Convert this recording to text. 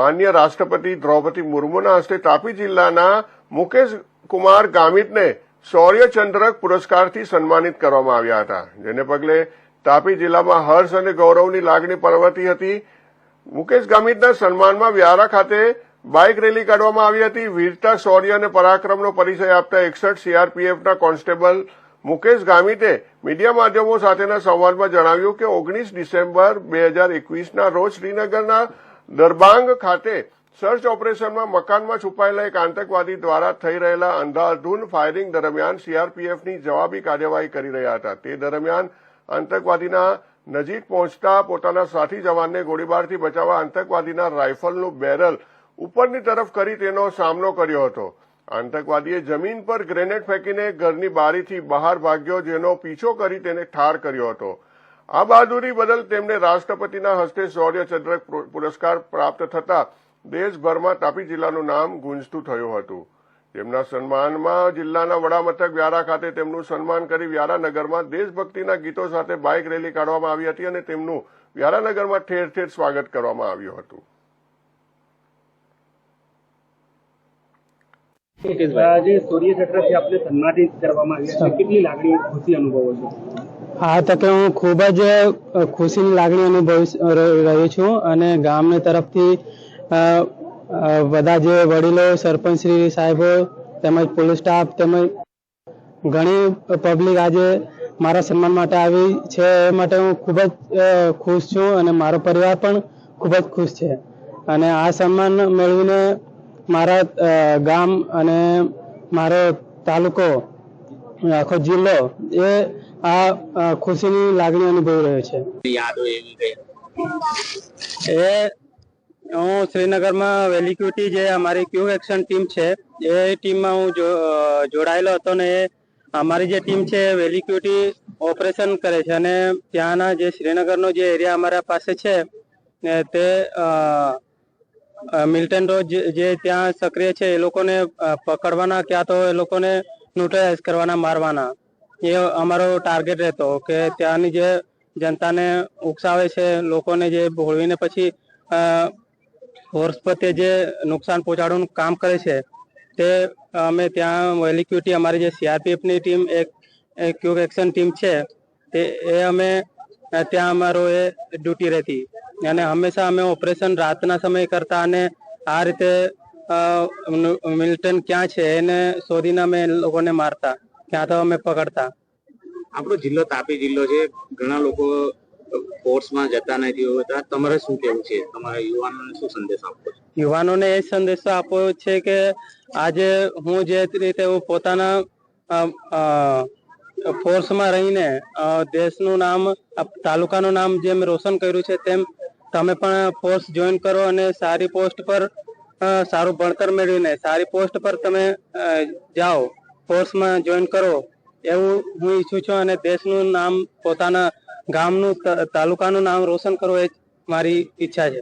માન્ય રાષ્ટ્રપતિ દ્રૌપદી મુર્મુના હસ્તે તાપી જિલ્લાના મુકેશ કુમાર ગામિતને શૌર્ય ચંદ્રક પુરસ્કારથી સન્માનિત કરવામાં આવ્યા હતા, જેને પગલે તાપી જિલ્લામાં હર્ષ અને ગૌરવની લાગણી પરવતી હતી. મુકેશ ગામિતના સન્માનમાં વ્યારા ખાતે બાઇક રેલી કાઢવામાં આવી હતી. વીરતા, શૌર્ય અને પરાક્રમનો પરિચય આપતા એકસઠ સીઆરપીએફના કોન્સ્ટેબલ મુકેશ ગામિતે મીડિયા માધ્યમો સાથેના સંવાદમાં જણાવ્યું કે ઓગણીસ ડિસેમ્બર બે હજાર એકવીસના રોજ શ્રીનગરના દરબાંગ ખાતે સર્ચ ઓપરેશનમાં મકાનમાં છુપાયેલા એક આતંકવાદી દ્વારા થઈ રહેલા અંધાધૂન ફાયરિંગ દરમિયાન સીઆરપીએફની જવાબી કાર્યવાહી કરી રહ્યા હતા. તે દરમિયાન આતંકવાદીના નજીક પહોંચતા પોતાના સાથી જવાનને ગોળીબારથી બચાવવા આતંકવાદીના રાઇફલનું બેરલ ઉપરની તરફ કરી તેનો સામનો કર્યો હતો. આતંકવાદીએ જમીન પર ગ્રેનેડ ફેંકીને ઘરની બારીથી બહાર ભાગ્યો, જેનો પીછો કરી તેને ઠાર કર્યો હતો. આ બહાદુરી બદલ તેમને રાષ્ટ્રપતિના હસ્તે શૌર્ય ચંદ્રક પુરસ્કાર પ્રાપ્ત થતા દેશભરમાં તાપી જિલ્લાનું નામ ગુંજતું થયું હતું. તેમના સન્માનમાં જિલ્લાના વડામથક વ્યારા ખાતે તેમનું સન્માન કરી વ્યારાનગરમાં દેશભક્તિના ગીતો સાથે બાઇક રેલી કાઢવામાં આવી હતી અને તેમનું વ્યારાનગરમાં ઠેર ઠેર સ્વાગત કરવામાં આવ્યું હતું. સૂર્ય ચક્રથી આપણે સન્માનિત કરવામાં આવ્યા છે. કેટલી લાગણી, ખુશી અનુભવો છો? આ તકે હું ખૂબ જ ખુશીની લાગણી અનુભવી રહી રહ્યો છું અને ગામની તરફથી બધા જે વડીલો સરપંચશ્રી સાહેબો તેમજ પોલીસ સ્ટાફ તેમજ ઘણી પબ્લિક આજે મારા સન્માન માટે આવી છે એ માટે હું ખૂબ જ ખુશ છું અને મારો પરિવાર પણ ખૂબ જ ખુશ છે. અને આ સન્માન મેળવીને મારા ગામ અને મારો તાલુકો, આખો જિલ્લો એ આ ખુશીની લાગણી અનુભવી રહ્યો છે. યાદો એવી કઈ? એ હું શ્રીનગરમાં વેલિક્યુટી જે અમારી ક્યુ એક્શન ટીમ છે એ ટીમમાં હું જોડાયેલો હતો ને એ અમારી જે ટીમ છે વેલિક્યુટી ઓપરેશન કરે છે અને ત્યાંના જે શ્રીનગરનો જે એરિયા અમારા પાસે છે ને તે મિલ્ટન રોડ જે- જે ત્યાં સક્રિય છે એ લોકોને પકડવાના ક્યાં તો એ લોકોને ન્યુટ્રલાઇઝ કરવાના મારવાના. એ અમારો ટાર્ગેટ રહેતો કે ત્યાંની જે જનતાને ઉકસાવે છે, લોકોને જે ભોળવીને પછી હોર્સ પ્રત્યે જે નુકસાન પહોંચાડવાનું કામ કરે છે, તે અમે ત્યાં વેલિક્યુટી અમારી જે સીઆરપીએફની ટીમ એક ક્યુક એક્શન ટીમ છે, તે, એ અમે, ત્યાં અમારો એ ડ્યુટી રહેતી. અને હંમેશા અમે ઓપરેશન રાતના સમયે કરતા અને આ રીતે મિલ્ટન ક્યાં છે એને શોધીને અમે લોકોને મારતા. ક્યાં તો અમે પકડતા. આપણો જિલ્લો તાપી જિલ્લો છે. ઘણા લોકો ફોર્સમાં જતા નથી હોતા. તમારે શું કેવું છે? તમારા યુવાનોને શું સંદેશ આપવો યુવાનોને એ સંદેશો આપવો છે કે આજે હું જે રીતે હું પોતાના ફોર્સમાં રહીને દેશનું નામ તાલુકાનું નામ જેમ રોશન કર્યું છે તેમ તમે પણ ફોર્સ જોઈન કરો અને સારી પોસ્ટ પર સારું ભણતર મેળવીને સારી પોસ્ટ પર તમે જાઓ. ફોર્સમાં જોઈન કરો, એવું હું ઈચ્છું છું અને દેશનું નામ પોતાના ગામનું તાલુકાનું નામ રોશન કરવું એ મારી ઈચ્છા છે.